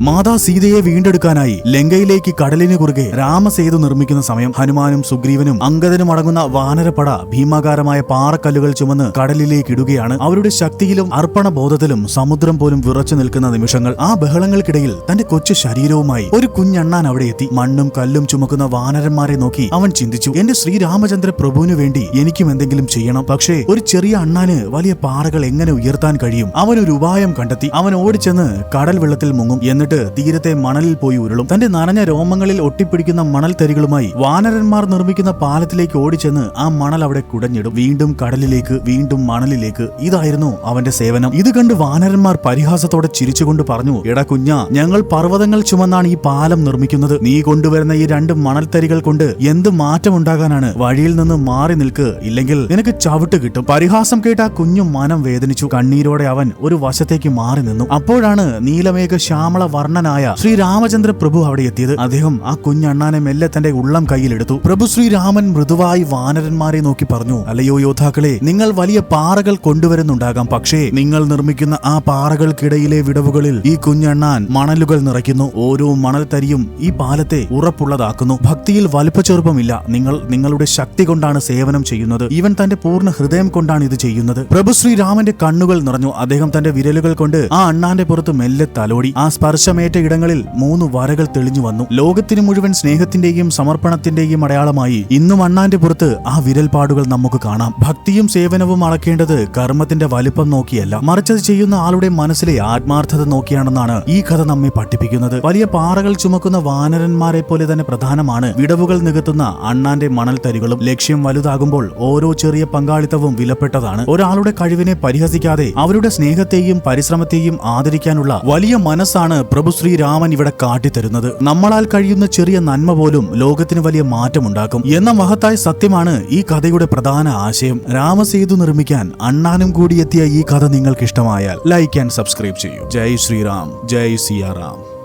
മാതാ സീതയെ വീണ്ടെടുക്കാനായി ലങ്കയിലേക്ക് കടലിന് കുറുകെ രാമസേതു നിർമ്മിക്കുന്ന സമയം ഹനുമാനും സുഗ്രീവനും അങ്കദനും അടങ്ങുന്ന വാനരപ്പട ഭീമാകാരമായ പാറക്കല്ലുകൾ ചുമന്ന് കടലിലേക്ക് ഇടുകയാണ്. അവരുടെ ശക്തിയിലും അർപ്പണ ബോധത്തിലും സമുദ്രം പോലും വിറച്ചു നിൽക്കുന്ന നിമിഷങ്ങൾ ആ ബഹളങ്ങൾക്കിടയിൽ തന്റെ കൊച്ചു ശരീരവുമായി ഒരു കുഞ്ഞണ്ണാൻ അവിടെ എത്തി. മണ്ണും കല്ലും ചുമക്കുന്ന വാനരന്മാരെ നോക്കി അവൻ ചിന്തിച്ചു എന്റെ ശ്രീരാമചന്ദ്ര പ്രഭുവിനു വേണ്ടി എനിക്കും എന്തെങ്കിലും ചെയ്യണം. പക്ഷേ ഒരു ചെറിയ അണ്ണാന് വലിയ പാറകൾ എങ്ങനെ ഉയർത്താൻ കഴിയും? അവൻ ഒരു ഉപായം കണ്ടെത്തി. അവൻ ഓടിച്ചെന്ന് കടൽ വെള്ളത്തിൽ മുങ്ങും. എന്നിട്ട് തീരത്തെ മണലിൽ പോയി ഉരുളും. തന്റെ നനഞ്ഞ രോമങ്ങളിൽ ഒട്ടിപ്പിടിക്കുന്ന മണൽ തരികളുമായി വാനരന്മാർ നിർമ്മിക്കുന്ന പാലത്തിലേക്ക് ഓടിച്ചെന്ന് ആ മണൽ അവിടെ കുടഞ്ഞിടും. വീണ്ടും കടലിലേക്ക് വീണ്ടും മണലിലേക്ക്. ഇതായിരുന്നു അവന്റെ സേവനം. ഇത് കണ്ട് വാനരന്മാർ പരിഹാസത്തോടെ ചിരിച്ചുകൊണ്ട് പറഞ്ഞു എടാ കുഞ്ഞ ഞങ്ങൾ പർവതങ്ങൾ ചുമന്നാണ് ഈ പാലം നിർമ്മിക്കുന്നത്. നീ കൊണ്ടുവരുന്ന ഈ രണ്ട് മണൽത്തരികൾ കൊണ്ട് എന്ത് മാറ്റമുണ്ടാകാനാണ്? വഴിയിൽ നിന്ന് മാറി നിൽക്ക്. ഇല്ലെങ്കിൽ നിനക്ക് ചവിട്ട് കിട്ടും. പരിഹാസം കേട്ട ആ കുഞ്ഞു മനം വേദനിച്ചു. കണ്ണീരോടെ അവൻ ഒരു വശത്തേക്ക് മാറി നിന്നു. അപ്പോഴാണ് നീലമേഘ ശ്യാമള വർണനായ ശ്രീ രാമചന്ദ്ര പ്രഭു അവിടെ എത്തിയത്. അദ്ദേഹം ആ കുഞ്ഞണ്ണാനെ മെല്ലെ തന്റെ ഉള്ളം കയ്യിലെടുത്തു. പ്രഭു ശ്രീരാമൻ മൃദുവായി വാനരന്മാരെ നോക്കി പറഞ്ഞു അല്ലയോ യോദ്ധാക്കളെ നിങ്ങൾ വലിയ പാറകൾ കൊണ്ടുവരുന്നുണ്ടാകാം. പക്ഷേ നിങ്ങൾ നിർമ്മിക്കുന്ന ആ പാറകൾക്കിടയിലെ വിടവുകളിൽ ഈ കുഞ്ഞണ്ണാൻ മണലുകൾ നിറയ്ക്കുന്നു. ഓരോ മണൽത്തരിയും ഈ പാലത്തെ ഉറപ്പുള്ളതാക്കുന്നു. ഭക്തിയിൽ വലുപ്പച്ചെറുപ്പമില്ല. നിങ്ങൾ നിങ്ങളുടെ ശക്തി കൊണ്ടാണ് സേവനം ചെയ്യുന്നത്. ഇവൻ തന്റെ പൂർണ ഹൃദയം കൊണ്ടാണ് ഇത് ചെയ്യുന്നത്. പ്രഭു ശ്രീരാമന്റെ കണ്ണുകൾ നിറഞ്ഞു. അദ്ദേഹം തന്റെ വിരലുകൾ കൊണ്ട് ആ അണ്ണാന്റെ പുറത്ത് മെല്ലെ തലോടി. ആ സ്പർശമേറ്റ ഇടങ്ങളിൽ മൂന്ന് വരകൾ തെളിഞ്ഞു വന്നു. ലോകത്തിന് മുഴുവൻ സ്നേഹത്തിന്റെയും സമർപ്പണത്തിന്റെയും അടയാളമായി ഇന്നും അണ്ണാന്റെ പുറത്ത് ആ വിരൽപാടുകൾ നമുക്ക് കാണാം. ഭക്തിയും സേവനവും അളക്കേണ്ടത് കർമ്മത്തിന്റെ വലിപ്പം നോക്കിയല്ല. മറിച്ച് അത് ചെയ്യുന്ന ആളുടെ മനസ്സിലെ ആത്മാർത്ഥത നോക്കിയാണെന്നാണ് ഈ കഥ നമ്മെ പഠിപ്പിക്കുന്നത്. വലിയ പാറകൾ ചുമക്കുന്ന വാനരന്മാരെ പോലെ തന്നെ പ്രധാനമാണ് വിടവുകൾ നികത്തുന്ന അണ്ണാന്റെ മണൽ തരികളും ലക്ഷ്യം വലുതാകുമ്പോൾ ഓരോ ചെറിയ പങ്കാളിത്തവും വിലപ്പെട്ടതാണ്. ഒരാളുടെ കഴിവിനെ പരിഹസിക്കാതെ അവരുടെ സ്നേഹത്തെയും പരിശ്രമത്തെയും ആദരിക്കാനുള്ള വലിയ മനസ്സാണ് പ്രഭു ശ്രീരാമൻ ഇവിടെ കാട്ടിത്തരുന്നത്. നമ്മളാൽ കഴിയുന്ന ചെറിയ നന്മ പോലും ലോകത്തിന് വലിയ മാറ്റമുണ്ടാക്കും. എന്ന മഹത്തായ സത്യമാണ് ഈ കഥയുടെ പ്രധാന ആശയം. രാമസേതു നിർമ്മിക്കാൻ അണ്ണാനും കൂടി എത്തിയ ഈ കഥ നിങ്ങൾക്ക് ഇഷ്ടമായാൽ ലൈക്ക് ആൻഡ് സബ്സ്ക്രൈബ് ചെയ്യൂ. ജയ് ശ്രീറാം ജയ് സിയാറാം.